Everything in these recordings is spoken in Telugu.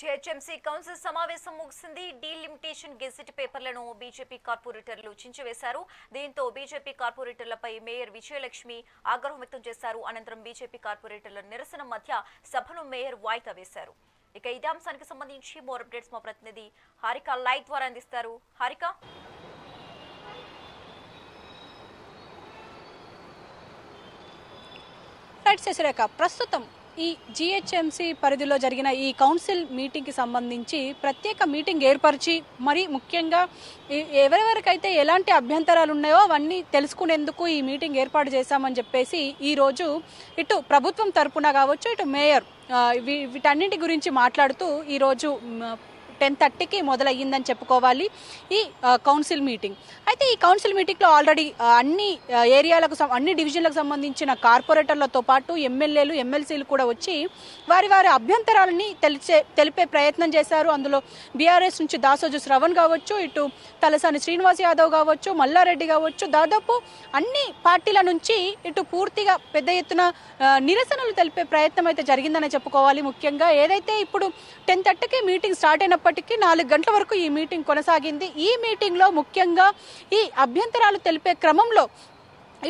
జేహెచ్ఎంసీ కౌన్సిల్ సమావేశం ముగిసింది. డీలిమిటేషన్ గెజిట్ పేపర్లను బీజేపీ కార్పొరేటర్లు చించివేశారు. దీంతో బీజేపీ కార్పొరేటర్లపై మేయర్ విజయలక్ష్మి ఆగ్రహం వ్యక్తం చేశారు. అనంతరం బీజేపీ కార్పొరేటర్ల నిరసన మధ్య సభను మేయర్ వాయిదా వేశారు. ఇక ఇదే అంశానికి సంబంధించి మోర్ అప్డేట్స్ మా ప్రతినిధి హారిక లైవ్ ద్వారా అందిస్తారు. హారిక? రైట్ శశిరేఖ ప్రస్తుతం ఈ జిహెచ్ఎంసి పరిధిలో జరిగిన ఈ కౌన్సిల్ మీటింగ్కి సంబంధించి ప్రత్యేక మీటింగ్ ఏర్పరిచి మరి ముఖ్యంగా ఎవరెవరికైతే ఎలాంటి అభ్యంతరాలు ఉన్నాయో అవన్నీ తెలుసుకునేందుకు ఈ మీటింగ్ ఏర్పాటు చేశామని చెప్పేసి ఈరోజు ఇటు ప్రభుత్వం తరపున కావచ్చు ఇటు మేయర్ వీ- వీటన్నింటి గురించి మాట్లాడుతూ ఈరోజు టెన్ థర్టీకి మొదలయ్యిందని చెప్పుకోవాలి ఈ కౌన్సిల్ మీటింగ్ అయితే ఈ కౌన్సిల్ మీటింగ్లో ఆల్రెడీ అన్ని ఏరియాలకు సం- అన్ని డివిజన్లకు సంబంధించిన కార్పొరేటర్లతో పాటు ఎమ్మెల్యేలు ఎమ్మెల్సీలు కూడా వచ్చి వారి వారి అభ్యంతరాలని తెలిసే తెలిపే ప్రయత్నం చేశారు. అందులో బీఆర్ఎస్ నుంచి దాసోజు శ్రవణ్ కావచ్చు ఇటు తలసాని శ్రీనివాస్ యాదవ్ కావచ్చు మల్లారెడ్డి కావచ్చు దాదాపు అన్ని పార్టీల నుంచి ఇటు పూర్తిగా పెద్ద ఎత్తున నిరసనలు తెలిపే ప్రయత్నం అయితే జరిగిందనే చెప్పుకోవాలి ముఖ్యంగా. ఏదైతే ఇప్పుడు టెన్ థర్టీకి మీటింగ్ స్టార్ట్ అయినప్పటికీ నాలుగు గంటల వరకు ఈ మీటింగ్ కొనసాగింది. ఈ మీటింగ్లో ముఖ్యంగా ఈ అభ్యంతరాలు తెలిపే క్రమంలో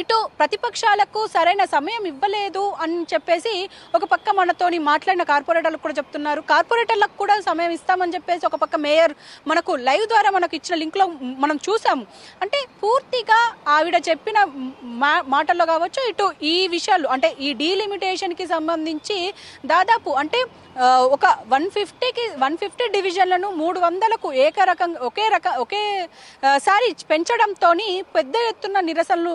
ఇటు ప్రతిపక్షాలకు సరైన సమయం ఇవ్వలేదు అని చెప్పేసి ఒక పక్క మనతోని మాట్లాడిన కార్పొరేటర్లకు కూడా చెప్తున్నారు. కార్పొరేటర్లకు కూడా సమయం ఇస్తామని చెప్పేసి ఒక పక్క మేయర్ మనకు లైవ్ ద్వారా మనకు ఇచ్చిన లింక్లో మనం చూసాము. అంటే పూర్తిగా ఆవిడ చెప్పిన మా మాటల్లో కావచ్చు ఇటు ఈ విషయాలు అంటే ఈ డీలిమిటేషన్కి సంబంధించి దాదాపు అంటే ఒక వన్ ఫిఫ్టీకి వన్ ఫిఫ్టీ డివిజన్లను మూడు వందలకు ఏకరకంగా ఒకే రక ఒకే పెంచడంతో పెద్ద ఎత్తున నిరసనలు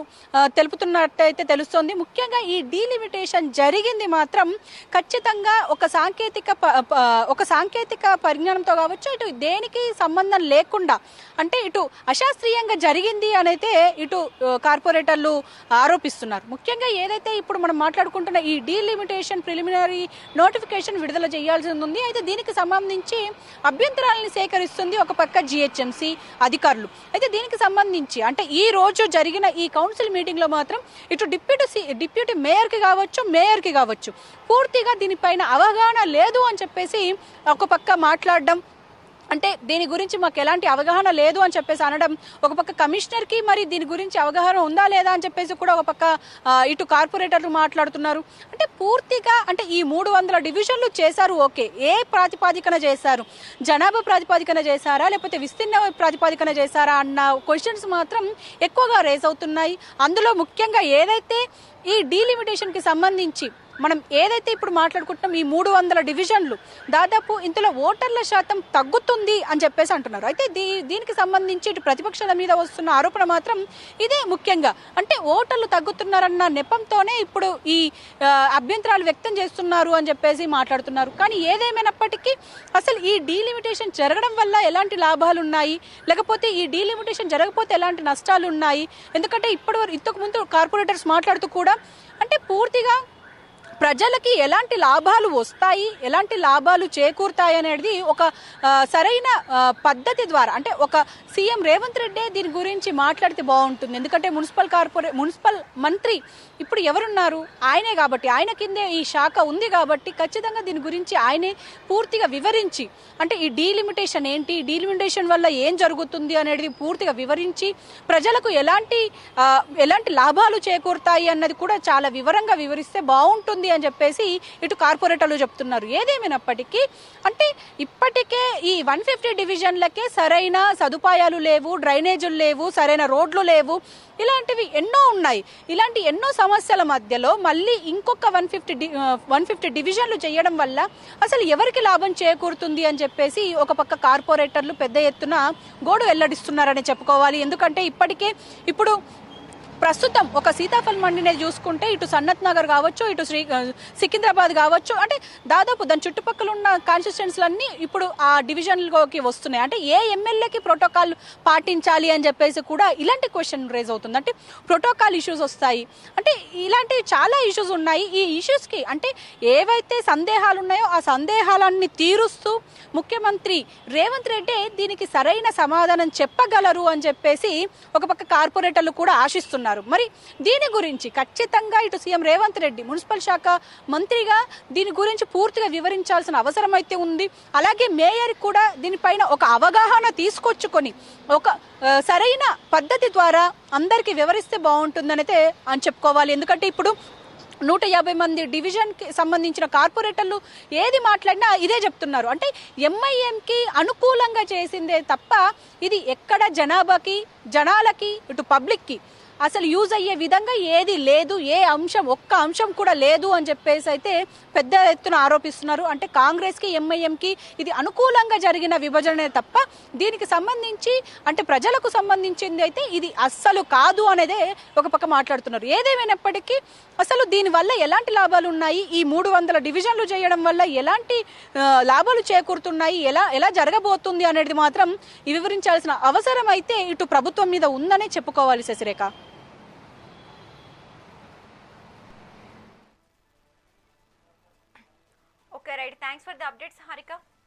తెలుపుతున్నట్టయితే తెలుస్తోంది. ముఖ్యంగా ఈ డీలిమిటేషన్ జరిగింది మాత్రం ఖచ్చితంగా ఒక సాంకేతిక ప- ఒక సాంకేతిక పరిజ్ఞానంతో కావచ్చు ఇటు దేనికి సంబంధం లేకుండా అంటే ఇటు అశాస్త్రీయంగా జరిగింది అనైతే ఇటు కార్పొరేటర్లు ఆరోపిస్తున్నారు. ముఖ్యంగా ఏదైతే ఇప్పుడు మనం మాట్లాడుకుంటున్న ఈ డీలిమిటేషన్ ప్రిలిమినరీ నోటిఫికేషన్ విడుదల చేయాల్సి ఉంది. అయితే దీనికి సంబంధించి అభ్యంతరాలను సేకరిస్తుంది ఒక పక్క జిహెచ్ఎంసీ అధికారులు. అయితే దీనికి సంబంధించి అంటే ఈ రోజు జరిగిన ఈ కౌన్సిల్ మీటింగ్ లో మాత్రం ఇటు డిప్యూటీ సి- డిప్యూటీ మేయర్కి కావచ్చు మేయర్కి కావచ్చు. పూర్తిగా దీనిపైన అవగాహన లేదు అని చెప్పేసి ఒక పక్క మాట్లాడడం అంటే దీని గురించి మాకు ఎలాంటి అవగాహన లేదు అని చెప్పేసి అనడం ఒక పక్క కమిషనర్కి మరి దీని గురించి అవగాహన ఉందా లేదా అని చెప్పేసి కూడా ఒక పక్క ఇటు కార్పొరేటర్లు మాట్లాడుతున్నారు. అంటే పూర్తిగా అంటే ఈ మూడు వందల డివిజన్లు చేశారు ఓకే. ఏ ప్రాతిపాదికన చేశారు? జనాభా ప్రాతిపాదికన చేశారా? లేకపోతే విస్తీర్ణ ప్రాతిపాదికన చేశారా? అన్న క్వశ్చన్స్ మాత్రం ఎక్కువగా రేస్ అవుతున్నాయి. అందులో ముఖ్యంగా ఏదైతే ఈ డీలిమిటేషన్కి సంబంధించి మనం ఏదైతే ఇప్పుడు మాట్లాడుకుంటున్నాం ఈ మూడు వందల డివిజన్లు దాదాపు ఇందులో ఓటర్ల శాతం తగ్గుతుంది అని చెప్పేసి అంటున్నారు. అయితే దీ దీనికి సంబంధించి ఇటు ప్రతిపక్షాల మీద వస్తున్న ఆరోపణ మాత్రం ఇదే ముఖ్యంగా. అంటే ఓటర్లు తగ్గుతున్నారన్న నెపంతోనే ఇప్పుడు ఈ అభ్యంతరాలు వ్యక్తం చేస్తున్నారు అని చెప్పేసి మాట్లాడుతున్నారు. కానీ ఏదేమైనప్పటికీ అసలు ఈ డీలిమిటేషన్ జరగడం వల్ల ఎలాంటి లాభాలు ఉన్నాయి లేకపోతే ఈ డీలిమిటేషన్ జరగకపోతే ఎలాంటి నష్టాలు ఉన్నాయి ఎందుకంటే ఇప్పటి వరకు ఇంతకు ముందు కార్పొరేటర్స్ మాట్లాడుతూ కూడా అంటే పూర్తిగా ప్రజలకి ఎలాంటి లాభాలు వస్తాయి ఎలాంటి లాభాలు చేకూరుతాయి అనేది ఒక సరైన పద్ధతి ద్వారా అంటే ఒక సీఎం రేవంత్ రెడ్డి దీని గురించి మాట్లాడితే బాగుంటుంది. ఎందుకంటే మున్సిపల్ కార్పొరే మున్సిపల్ మంత్రి ఇప్పుడు ఎవరున్నారు? ఆయనే కాబట్టి ఆయన కిందే ఈ శాఖ ఉంది కాబట్టి ఖచ్చితంగా దీని గురించి ఆయనే పూర్తిగా వివరించి అంటే ఈ డీలిమిటేషన్ ఏంటి డీలిమిటేషన్ వల్ల ఏం జరుగుతుంది అనేది పూర్తిగా వివరించి ప్రజలకు ఎలాంటి ఎలాంటి లాభాలు చేకూరుతాయి అన్నది కూడా చాలా వివరంగా వివరిస్తే బాగుంటుంది అని చెప్పేసి ఇటు కార్పొరేటర్లు చెప్తున్నారు. ఏదేమైనప్పటికీ అంటే ఇప్పటికే ఈ వన్ ఫిఫ్టీ డివిజన్లకే సరైన సదుపాయాలు లేవు డ్రైనేజీలు లేవు సరైన రోడ్లు లేవు. ఇలాంటివి ఎన్నో ఉన్నాయి. ఇలాంటి ఎన్నో సమస్యల మధ్యలో మళ్ళీ ఇంకొక one fifty D one fifty డివిజన్లు చేయడం వల్ల అసలు ఎవరికి లాభం చేకూరుతుంది అని చెప్పేసి ఒక పక్క కార్పొరేటర్లు పెద్ద ఎత్తున గోడు వెల్లడిస్తున్నారని చెప్పుకోవాలి. ఎందుకంటే ఇప్పటికే ఇప్పుడు ప్రస్తుతం ఒక సీతాఫల్ మండిని చూసుకుంటే ఇటు సన్నత్ నగర్ కావచ్చు ఇటు శ్రీ సికింద్రాబాద్ కావచ్చు అంటే దాదాపు దాని చుట్టుపక్కల ఉన్న కాన్స్టిట్యున్సీలన్నీ ఇప్పుడు ఆ డివిజన్లోకి వస్తున్నాయి. అంటే ఏ ఎమ్మెల్యేకి ప్రోటోకాల్ పాటించాలి అని చెప్పేసి కూడా ఇలాంటి క్వశ్చన్ రేజ్ అవుతుంది. అంటే ప్రోటోకాల్ ఇష్యూస్ వస్తాయి. అంటే ఇలాంటి చాలా ఇష్యూస్ ఉన్నాయి. ఈ ఇష్యూస్కి అంటే ఏవైతే సందేహాలు ఉన్నాయో ఆ సందేహాలన్నీ తీరుస్తూ ముఖ్యమంత్రి రేవంత్ రెడ్డి దీనికి సరైన సమాధానం చెప్పగలరు అని చెప్పేసి ఒక పక్క కార్పొరేటర్లు కూడా ఆశిస్తున్నారు. అంటున్నారు. మరి దీని గురించి ఖచ్చితంగా ఇటు సీఎం రేవంత్ రెడ్డి మున్సిపల్ శాఖ మంత్రిగా దీని గురించి పూర్తిగా వివరించాల్సిన అవసరం అయితే ఉంది. అలాగే మేయర్ కూడా దీనిపైన ఒక అవగాహన తీసుకొచ్చుకొని ఒక సరైన పద్ధతి ద్వారా అందరికీ వివరిస్తే బాగుంటుందనైతే అని చెప్పుకోవాలి. ఎందుకంటే ఇప్పుడు నూట యాభై మంది డివిజన్కి సంబంధించిన కార్పొరేటర్లు ఏది మాట్లాడినా ఇదే చెప్తున్నారు. అంటే ఎంఐఎంకి అనుకూలంగా చేసిందే తప్ప ఇది ఎక్కడ జనాభాకి జనాలకి ఇటు పబ్లిక్కి అసలు యూజ్ అయ్యే విధంగా ఏది లేదు ఏ అంశం ఒక్క అంశం కూడా లేదు అని చెప్పేసి అయితే పెద్ద ఎత్తున ఆరోపిస్తున్నారు. అంటే కాంగ్రెస్కి ఎంఐఎంకి ఇది అనుకూలంగా జరిగిన విభజనే తప్ప దీనికి సంబంధించి అంటే ప్రజలకు సంబంధించింది అయితే ఇది అస్సలు కాదు అనేదే ఒక పక్క మాట్లాడుతున్నారు. ఏదేమైనప్పటికీ అసలు దీనివల్ల ఎలాంటి లాభాలు ఉన్నాయి? ఈ మూడు వందల డివిజన్లు చేయడం వల్ల ఎలాంటి లాభాలు చేకూరుతున్నాయి? ఎలా ఎలా జరగబోతుంది అనేది మాత్రం వివరించాల్సిన అవసరం అయితే ఇటు ప్రభుత్వం మీద ఉందనే చెప్పుకోవాలి శశిరేఖ. Okay right thanks